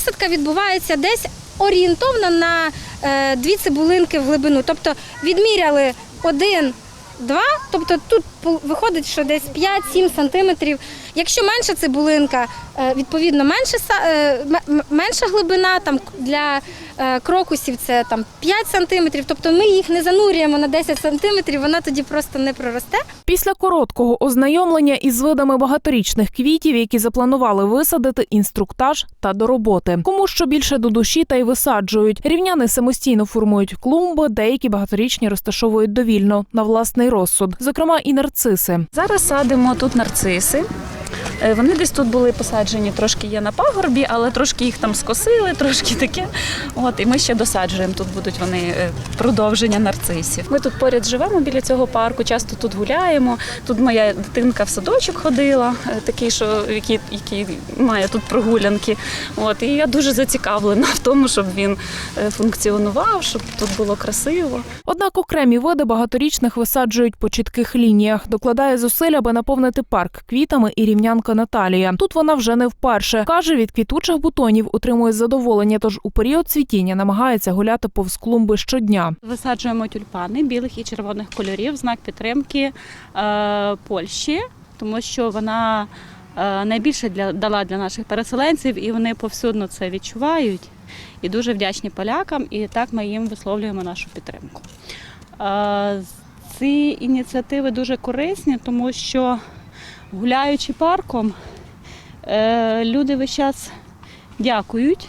Висадка відбувається десь орієнтовно на е, дві цибулинки в глибину. Тобто відміряли один, два, тобто тут виходить, що десь 5-7 сантиметрів. Якщо менша цибулинка, е, відповідно менше, е, менша глибина, там для е, крокусів це там 5 сантиметрів, тобто ми їх не занурюємо на 10 сантиметрів, вона тоді просто не проросте. Після короткого ознайомлення із видами багаторічних квітів, які запланували висадити, інструктаж та до роботи. Кому що більше до душі та й висаджують. Рівняни самостійно формують клумби, деякі багаторічні розташовують довільно на власний розсуд, зокрема і нарциси. Зараз садимо тут нарциси. Е, Вони десь тут були посаджені, трошки є на пагорбі, але трошки їх там скосили, трошки таке. От, і ми ще досаджуємо. Тут будуть вони е, продовження нарцисів. Ми тут поряд живемо біля цього парку, часто тут гуляємо. Тут моя дитинка в садочок ходила, е, такий, що який, який має тут прогулянки. От, і я дуже зацікавлена в тому, щоб він функціонував, щоб тут було красиво. Однак окремі види багаторічних висаджують по чітких лініях, докладає зусиль, аби наповнити парк квітами і рівнянка Наталія. Тут вона вже не вперше. Каже, від квітучих бутонів отримує задоволення, тож у період цвітіння намагається гуляти повз клумби щодня. Висаджуємо тюльпани білих і червоних кольорів, знак підтримки е, Польщі, тому що вона е, найбільше для, дала для наших переселенців, і вони повсюдно це відчувають. І дуже вдячні полякам, і так ми їм висловлюємо нашу підтримку. Е, ці ініціативи дуже корисні, тому що гуляючи парком, е, люди весь час дякують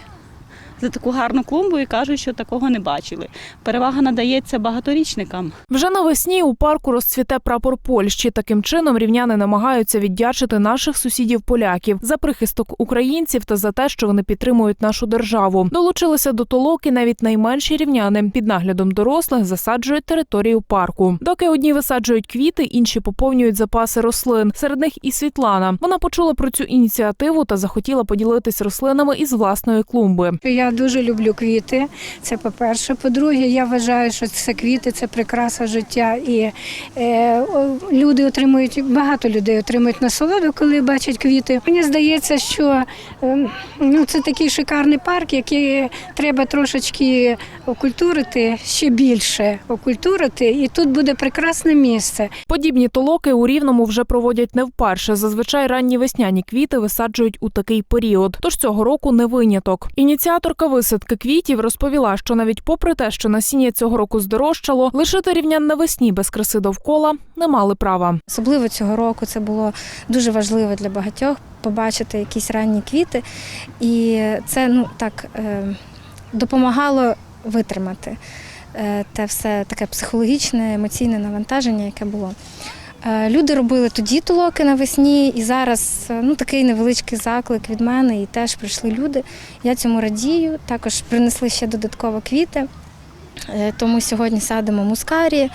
за таку гарну клумбу і кажуть, що такого не бачили. Перевага надається багаторічникам. Вже навесні у парку розцвіте прапор Польщі. Таким чином рівняни намагаються віддячити наших сусідів поляків за прихисток українців та за те, що вони підтримують нашу державу. Долучилися до толоки навіть найменші рівняни. Під наглядом дорослих засаджують територію парку. Доки одні висаджують квіти, інші поповнюють запаси рослин. Серед них і Світлана. Вона почула про цю ініціативу та захотіла поділитись рослинами із власної клумби. Я дуже люблю квіти. Це по-перше. По-друге, я вважаю, що це квіти це прикраса життя. І е, люди отримують, багато людей отримують насолоду, коли бачать квіти. Мені здається, що е, ну, це такий шикарний парк, який треба трошечки окультурити, ще більше окультурити, і тут буде прекрасне місце. Подібні толоки у рівному вже проводять не вперше. Зазвичай ранні весняні квіти висаджують у такий період. Тож цього року не виняток. Ініціаторка висадки квітів розповіла, що навіть попри те, що насіння цього року здорожчало, лишити рівнян навесні без краси довкола не мали права. Особливо цього року це було дуже важливо для багатьох побачити якісь ранні квіти, і це ну так е, допомагало витримати е, те все таке психологічне, емоційне навантаження, яке було. Е, Люди робили тоді толоки навесні, і зараз е, ну, такий невеличкий заклик від мене, і теж прийшли люди. Я цьому радію. Також принесли ще додатково квіти. Е, Тому сьогодні садимо мускарі,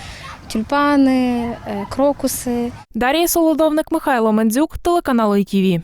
тюльпани, крокуси. Дар'я Солодовник, Михайло Мендзюк, телеканал ITV.